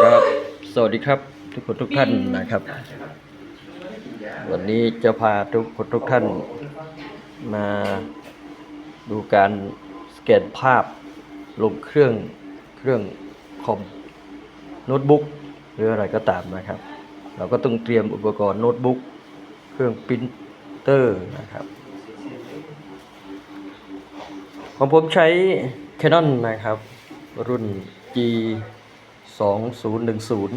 ครับ สวัสดีครับ ทุกคนทุกท่านนะครับ วันนี้จะพาทุกคนทุกท่าน มาดูการสแกนภาพ ลงเครื่องเครื่องคอมโน้ตบุ๊กหรืออะไรก็ตามนะครับ เราก็ต้องเตรียมอุปกรณ์โน้ตบุ๊กเครื่องปรินเตอร์นะครับของผมใช้ Canon นะครับ รุ่น G 2 0 1 0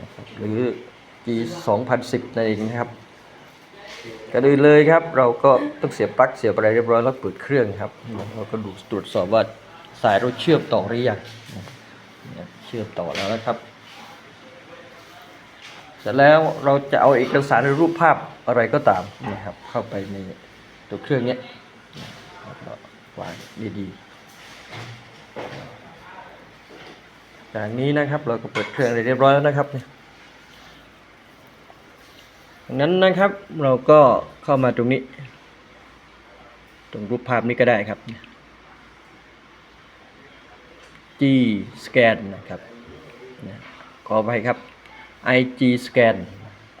นะครับหรือ G 2010นั่นเองนะครับก่อนอื่นเลยครับเราก็ต้องเสียบปลั๊กเสียบอะไรเรียบร้อยแล้วเปิดเครื่องครับเราก็ดูตรวจสอบว่าสายเราเชื่อมต่อหรือยังเชื่อมต่อแล้วนะครับเสร็จแล้วเราจะเอาเอกสารหรือรูปภาพอะไรก็ตามนะครับ เข้าไปในตัวเครื่องเนี้ยแล้วก็วางดีๆ จากนี้นะครับเราก็เปิดเครื่องเรียบร้อยแล้วนะครับดังนั้นนะครับเราก็เข้ามาตรงนี้ ตรงรูปภาพนี้ก็ได้ครับ G scan นะครับขอไปครับ IG scan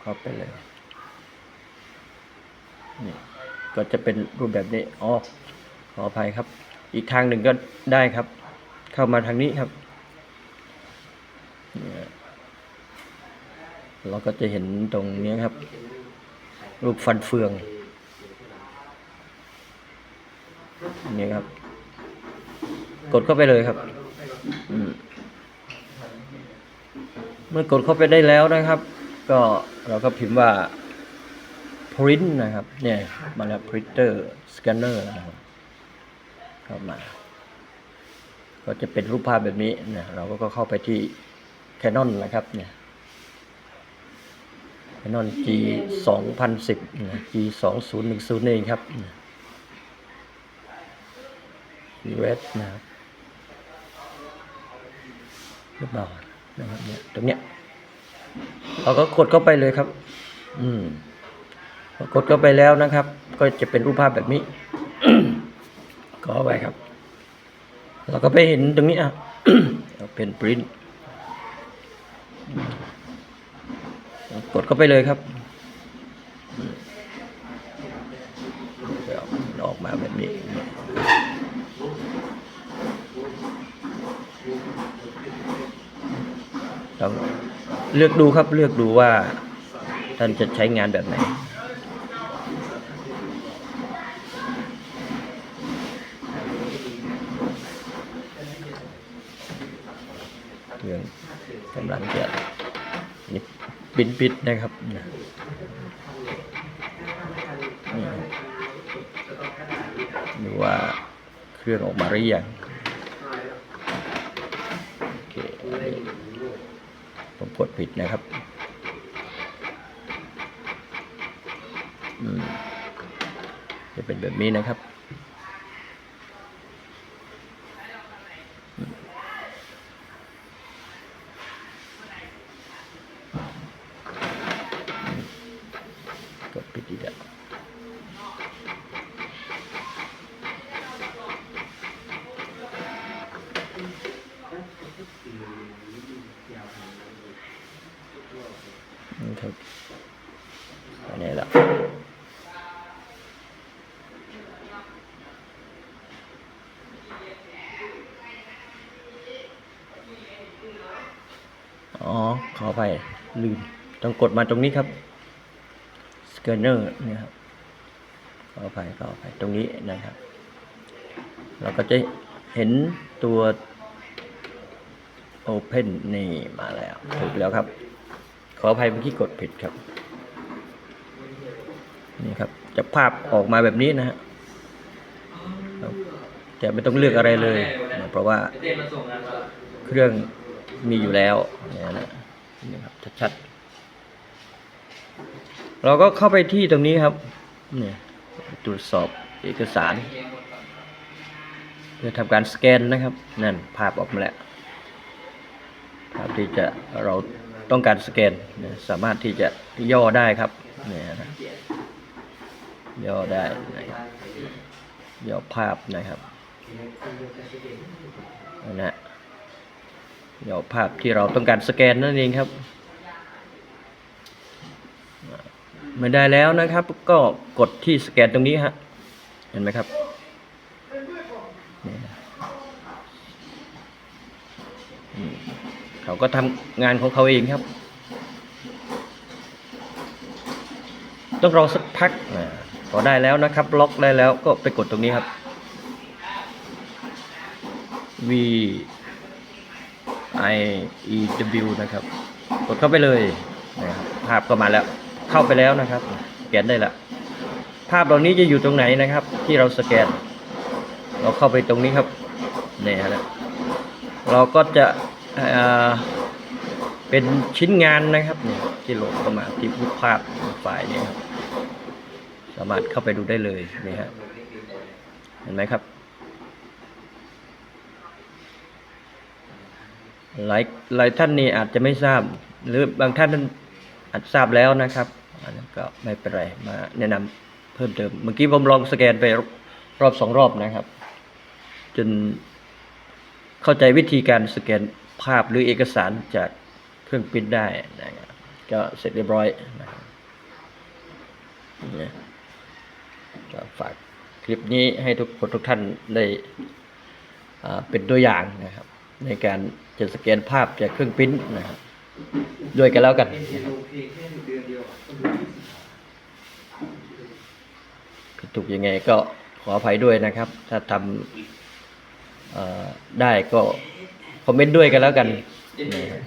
เข้าไปเลยนี่ก็จะเป็นรูปแบบนี้อ๋อขออภัยครับ อีกทางหนึ่งก็ได้ครับ เข้ามาทางนี้ครับ เราก็จะเห็นตรงนี้ครับรูปฟันเฟือง นี่ครับ กดเข้าไปเลยครับ เมื่อกดเข้าไปได้แล้วนะครับ ก็เราก็พิมพ์ว่า print นะครับ เนี่ยมาแล้ว printer scanner นะครับเข้ามา ก็จะเป็นรูปภาพแบบนี้นะเราก็เข้าไปที่ Canon นะครับเนี่ย Canon G 2010นะ G 2010เองครับ US นะครับเรียบร้อยนะครับเนี่ยตรงเนี้ยเราก็กดเข้าไปเลยครับ อืมกดเข้าไปแล้วนะครับ ก็จะเป็นรูปภาพแบบนี้ ก็ไปครับ เราก็ไปเห็นตรงนี้อะเป็นปริ้น กดเข้าไปเลยครับอืมเดี๋ยวออกมาแบบนี้เลือกดูครับเลือกดูว่าท่านจะใช้งานแบบไหน เครื่องกำลังจะนี่ปิดปิดนะครับนี่ดูว่าเครื่องออกมาหรือยังโอเคผมกดผิดนะครับจะเป็นแบบนี้นะครับ กดปิดอีกแล้ว นี่ครับอันนี้ละอ๋อ ขอไปลืม ต้องกดมาตรงนี้ครับ สแกนเนอร์นี่ครับขออภัยขออภัยตรงนี้นะครับ เราก็จะเห็นตัว Open นี่มาแล้ว ถูกแล้วครับ ขออภัยเมื่อกี้กดผิดครับ นี่ครับ จะภาพออกมาแบบนี้นะฮะครับจะไม่ต้องเลือกอะไรเลยนะเพราะว่าเครื่องมีอยู่แล้วเนี่ยนะนี่ครับชัดๆ เราก็เข้าไปที่ตรงนี้ครับเนี่ยตรวจสอบเอกสารเพื่อทำการสแกนนะครับ นั่นภาพออกมาแล้ว ภาพที่จะเราต้องการสแกนสามารถที่จะย่อได้ครับเนี่ยนะย่อได้นะครับย่อภาพนะครับนั่นนะเดี๋ยวภาพที่เราต้องการสแกนนั่นเองครับเมื่อได้แล้วนะครับ ก็กดที่สแกนตรงนี้ฮะเห็นไหมครับนี่ เขาก็ทำงานของเขาเองครับ ต้องรอสักพักนะพอได้แล้วนะครับ ล็อกได้แล้วก็ไปกดตรงนี้ครับ V I E W นะครับ กดเข้าไปเลยนะครับภาพก็มาแล้ว เข้าไปแล้วนะครับ สแกนได้ละภาพเหล่านี้จะอยู่ตรงไหนนะครับ ที่เราสแกน เราเข้าไปตรงนี้ครับเนี่ยฮะเราก็จะ เป็นชิ้นงานนะครับเนี่ยที่โหลดเข้ามาที่รูปภาพไฟล์นี้ครับสามารถเข้าไปดูได้เลยนี่ฮะเห็นไหมครับหลายหลายท่านนี่อาจจะไม่ทราบ หรือบางท่านอาจทราบแล้วนะครับอันนั้นก็ไม่เป็นไรมาแนะนำเพิ่มเติม เมื่อกี้ผมลองสแกนไปรอบสองรอบนะครับ จนเข้าใจวิธีการสแกน ภาพหรือเอกสารจากเครื่องปริ้นได้นะครับก็เสร็จเรียบร้อยนะครับก็ฝากคลิปนี้ให้ทุกคนทุกท่านได้เป็นตัวอย่างนะครับ ในการจะสแกนภาพจากเครื่องปริ้นนะครับด้วยกันแล้วกันผิดถูกยังไงก็ขออภัยด้วยนะครับ ถ้าทำได้ก็ คอมเมนต์ด้วยกันแล้วกันนะครับ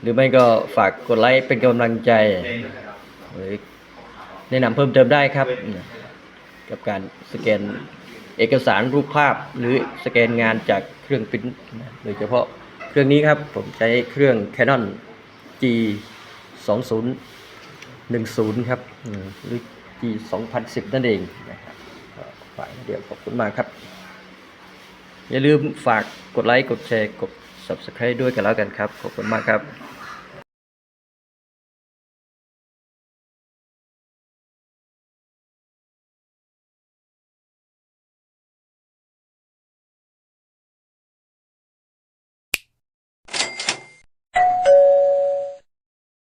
หรือไม่ก็ฝากกดไลค์เป็นกำลังใจ หรือแนะนำเพิ่มเติมได้ครับ กับการสแกนเอกสารรูปภาพหรือสแกนงานจากเครื่องปริ้นนะโดยเฉพาะเครื่องนี้ครับ ผมใช้เครื่อง Canon G 2 0 1 0 ครับอืมหรือ G 2010 นั่นเองนะครับก็ฝากเดี๋ยวขอบคุณมากครับ อย่าลืมฝากกดไลค์ กดแชร์ กด Subscribe ด้วยกันแล้วกันครับ ขอบคุณมากครับ